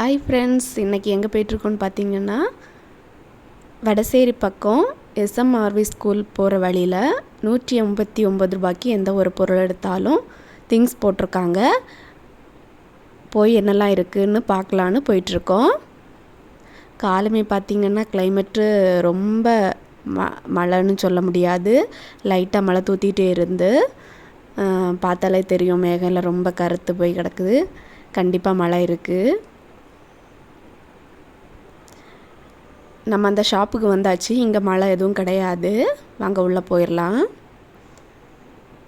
Hi friends இன்றைக்கி எங்கே போயிட்டுருக்கோன்னு பார்த்தீங்கன்னா வடசேரி பக்கம் எஸ்எம்ஆர்வி ஸ்கூல் போகிற வழியில் நூற்றி எண்பத்தி ஒம்பது ரூபாய்க்கு எந்த ஒரு பொருள் எடுத்தாலும் திங்ஸ் போட்டிருக்காங்க. போய் என்னெல்லாம் இருக்குதுன்னு பார்க்கலான்னு போயிட்டுருக்கோம். காலமே பார்த்திங்கன்னா கிளைமேட்டு ரொம்ப ம மழைன்னு சொல்ல முடியாது. லைட்டாக மழை தூத்திட்டே இருந்து பார்த்தாலே தெரியும் மேகம்லாம் ரொம்ப கருத்து போய் கிடக்குது. கண்டிப்பாக மழை இருக்குது நம்ம அந்த ஷாப்புக்கு வந்தாச்சு. இங்கே மழை எதுவும் கிடையாது. வாங்க உள்ளே போயிடலாம்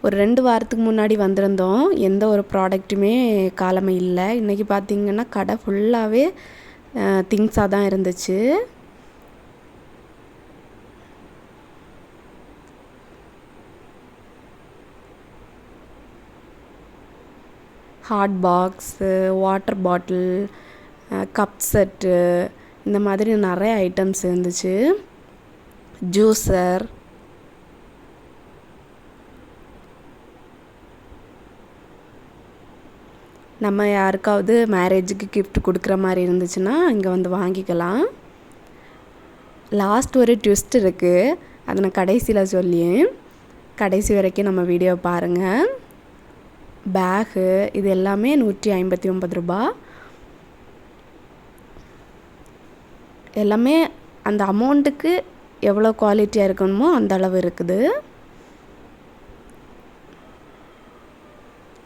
ஒரு ரெண்டு வாரத்துக்கு முன்னாடி வந்திருந்தோம். எந்த ஒரு ப்ராடக்ட்டுமே காலமே இல்லை. இன்றைக்கி பார்த்திங்கன்னா கடை ஃபுல்லாகவே திங்ஸாக தான் இருந்துச்சு. Hot box water bottle cup set இந்த மாதிரி நிறைய ஐட்டம்ஸ் இருந்துச்சு. ஜூஸர் நம்ம யாருக்காவது மேரேஜுக்கு கிஃப்ட் கொடுக்குற மாதிரி இருந்துச்சுன்னா இங்கே வந்து வாங்கிக்கலாம். லாஸ்ட் ஒரு ட்விஸ்ட் இருக்குது அதை நான் கடைசியில் சொல்லி கடைசி வரைக்கும் நம்ம வீடியோ பாருங்கள் பேகு இது எல்லாமே நூற்றி ஐம்பத்தி ஒம்பது ரூபா எல்லாமே அந்த அமௌண்ட்டுக்கு எவ்வளோ குவாலிட்டியாக இருக்கணுமோ அந்த அளவு இருக்குது.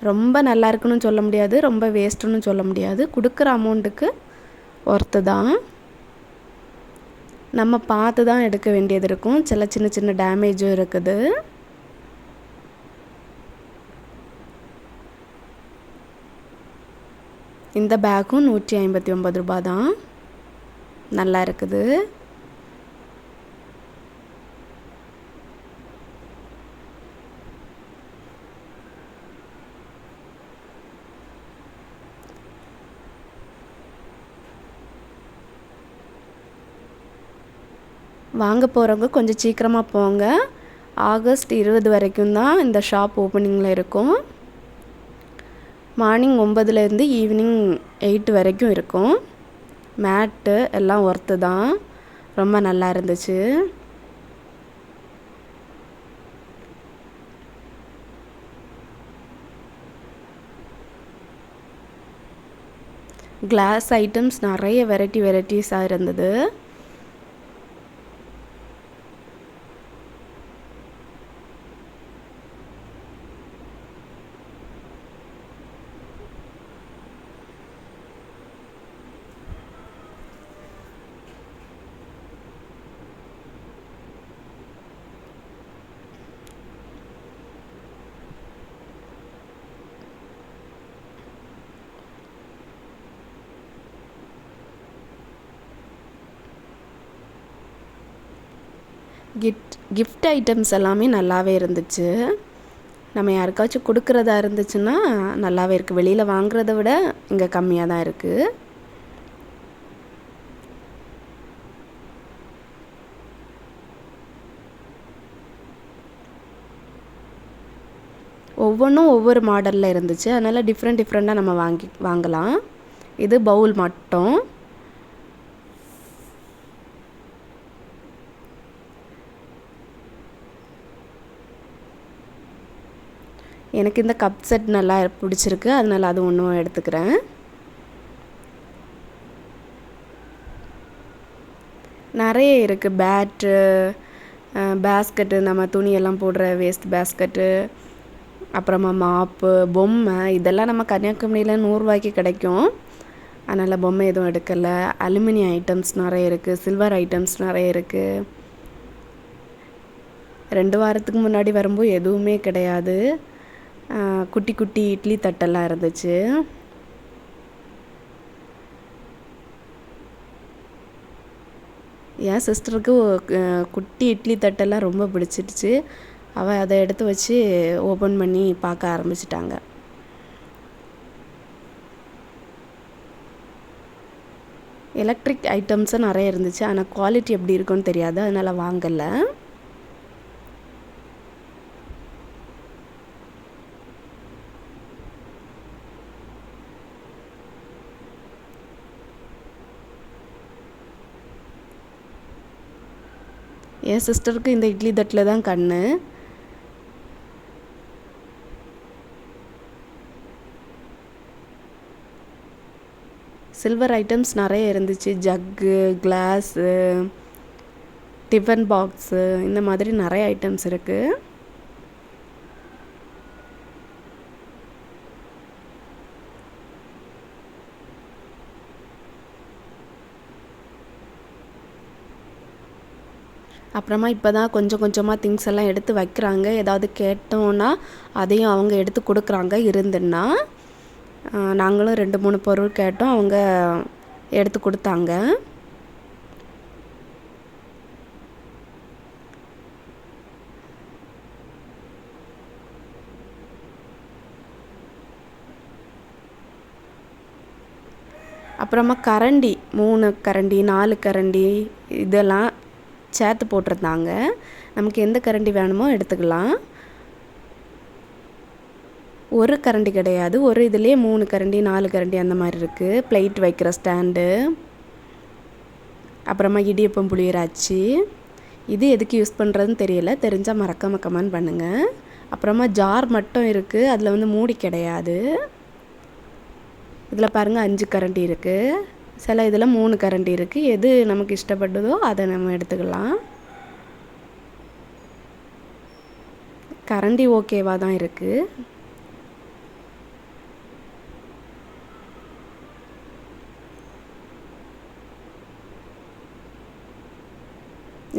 ரொம்ப நல்லா இருக்குன்னு சொல்ல முடியாது ரொம்ப வேஸ்ட்டுன்னு சொல்ல முடியாது. கொடுக்குற அமௌண்ட்டுக்கு ஒர்த்து தான். நம்ம பார்த்து தான் எடுக்க வேண்டியது இருக்கும். சில சின்ன சின்ன டேமேஜும் இருக்குது. இந்த பேக்கும் நூற்றி ஐம்பத்தி ஒம்பது ரூபா தான். நல்லா இருக்குது. வாங்க போகிறவங்க கொஞ்சம் சீக்கிரமாக போங்க. ஆகஸ்ட் இருபது வரைக்கும் தான் இந்த ஷாப் ஓப்பனிங்கில் இருக்கும். மார்னிங் ஒம்பதுலேருந்து ஈவினிங் எயிட் வரைக்கும் இருக்கும். மேட்டு எல்லாம் ஒர்த்து தான். ரொம்ப நல்லா இருந்துச்சு. கிளாஸ் ஐட்டம்ஸ் நிறைய வெரைட்டி வெரைட்டிஸாக இருந்தது. கிஃப்ட் கிஃப்ட் ஐட்டம்ஸ் எல்லாமே நல்லாவே இருந்துச்சு. நம்ம யாருக்காச்சும் கொடுக்குறதா இருந்துச்சுன்னா நல்லாவே இருக்குது வெளியில் வாங்குறத விட இங்கே கம்மியாக தான் இருக்குது ஒவ்வொன்றும் ஒவ்வொரு மாடலில் இருந்துச்சு. அதனால் டிஃப்ரெண்ட் டிஃப்ரெண்ட்டாக நம்ம வாங்கி வாங்கலாம். இது பவுல் மட்டும். எனக்கு இந்த கப் செட் நல்லா பிடிச்சிருக்கு. அதனால் அது ஒன்றும் எடுத்துக்கிறேன். நிறைய இருக்குது பேட்டு பேஸ்கெட்டு நம்ம துணியெல்லாம் போடுற வேஸ்ட் பேஸ்கெட்டு அப்புறமா மாப்பு பொம்மை. இதெல்லாம் நம்ம கன்னியாகுமரியில் நூறுரூவாய்க்கு கிடைக்கும். அதனால் பொம்மை எதுவும் எடுக்கலை. அலுமினியம் ஐட்டம்ஸ் நிறைய இருக்குது சில்வர் ஐட்டம்ஸ் நிறைய இருக்குது ரெண்டு வாரத்துக்கு முன்னாடி வரும்போது எதுவுமே கிடையாது. குட்டி குட்டி இட்லி தட்டெல்லாம் இருந்துச்சு. என் சிஸ்டருக்கு குட்டி இட்லி தட்டெல்லாம் ரொம்ப பிடிச்சிடுச்சு அவள் அதை எடுத்து வச்சு ஓப்பன் பண்ணி பார்க்க ஆரம்பிச்சிட்டாங்க. எலக்ட்ரிக் ஐட்டம்ஸும் நிறைய இருந்துச்சு. ஆனால் குவாலிட்டி எப்படி இருக்குன்னு தெரியாது. அதனால் வாங்கலை. என் சிஸ்டருக்கு இந்த இட்லி தட்டில் தான் கண் சில்வர் ஐட்டம்ஸ் நிறைய இருந்துச்சு. ஜக்கு கிளாஸு டிஃபன் பாக்ஸு இந்த மாதிரி நிறைய ஐட்டம்ஸ் இருக்குது அப்புறமா இப்போ தான் கொஞ்சம் கொஞ்சமாக திங்ஸ் எல்லாம் எடுத்து வைக்கிறாங்க. ஏதாவது கேட்டோன்னா அதையும் அவங்க எடுத்து கொடுக்குறாங்க. இருந்துன்னா நாங்களும் ரெண்டு மூணு பொருள் கேட்டோம். அவங்க எடுத்து கொடுத்தாங்க. அப்புறமா கரண்டி மூணு கரண்டி நாலு கரண்டி இதெல்லாம் சேர்த்து போட்டிருந்தாங்க. நமக்கு எந்த கரண்டி வேணுமோ எடுத்துக்கலாம். ஒரு கரண்டி கிடையாது. ஒரு இதுலேயே மூணு கரண்டி நாலு கரண்டி அந்த மாதிரி இருக்குது பிளேட் வைக்கிற ஸ்டாண்டு அப்புறமா இடியப்பம் புளியராச்சி. இது எதுக்கு யூஸ் பண்ணுறதுன்னு தெரியல. தெரிஞ்சால் மறக்க கமெண்ட் பண்ணுங்கள் அப்புறமா ஜார் மட்டும் இருக்குது அதில் வந்து மூடி கிடையாது. இதில் பாருங்கள் அஞ்சு கரண்டி இருக்குது சில இதில் மூணு கரண்டி இருக்குது எது நமக்கு இஷ்டப்பட்டதோ அதை நம்ம எடுத்துக்கலாம். கரண்டி ஓகேவாக தான் இருக்குது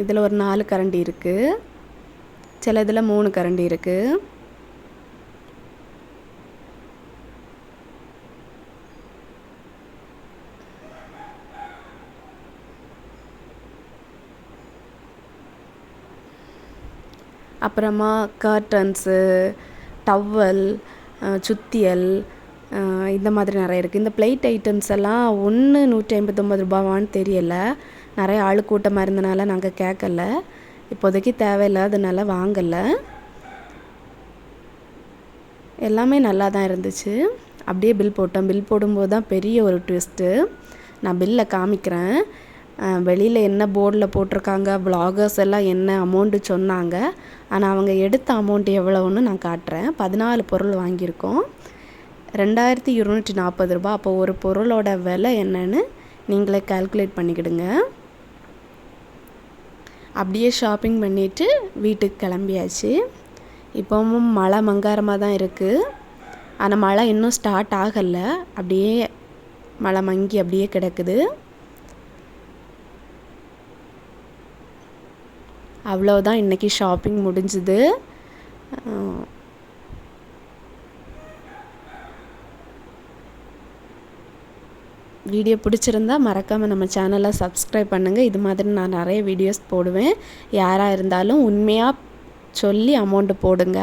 இதில் ஒரு நாலு கரண்டி இருக்குது சில இதில் மூணு கரண்டி இருக்குது அப்புறமா கர்டன்ஸு டவல் சுத்தியல் இந்த மாதிரி நிறைய இருக்குது இந்த பிளேட் ஐட்டம்ஸ் எல்லாம் ஒன்று நூற்றி ஐம்பத்தொம்பது ரூபாவான்னு தெரியலை. நிறைய ஆள் கூட்டமாக இருந்தனால நாங்கள் கேட்கல இப்போதைக்கு தேவையில்லாதனால வாங்கலை. எல்லாமே நல்லா தான் இருந்துச்சு. அப்படியே பில் போட்டோம். பில் போடும்போது தான் பெரிய ஒரு ட்விஸ்ட்டு நான் பில்லை காமிக்கிறேன். வெளியில் என்ன போர்டில் போட்டிருக்காங்க வ்ளாகர்ஸ் எல்லாம் என்ன அமௌண்ட்டு சொன்னாங்க. ஆனால் அவங்க எடுத்த அமௌண்ட் எவ்வளோன்னு நான் காட்டுறேன். பதினாலு பொருள் வாங்கியிருக்கோம். ரெண்டாயிரத்தி இருநூற்றி நாற்பது ரூபா அப்போ ஒரு பொருளோட விலை என்னன்னு நீங்களே கால்குலேட் பண்ணிக்கிடுங்க. அப்படியே ஷாப்பிங் பண்ணிவிட்டு வீட்டுக்கு கிளம்பியாச்சு. இப்போவும் மழை மங்காரமாக தான் இருக்குது ஆனால் மழை இன்னும் ஸ்டார்ட் ஆகலை. அப்படியே மழை மங்கி அப்படியே கிடக்குது. அவ்வளோதான் இன்றைக்கி ஷாப்பிங் முடிஞ்சுது. வீடியோ பிடிச்சிருந்தா மறக்காமல் நம்ம சேனலை சப்ஸ்கிரைப் பண்ணுங்கள் இது மாதிரி நான் நிறைய வீடியோஸ் போடுவேன். யாராக இருந்தாலும் உண்மையாக சொல்லி அமௌண்ட்டு போடுங்க.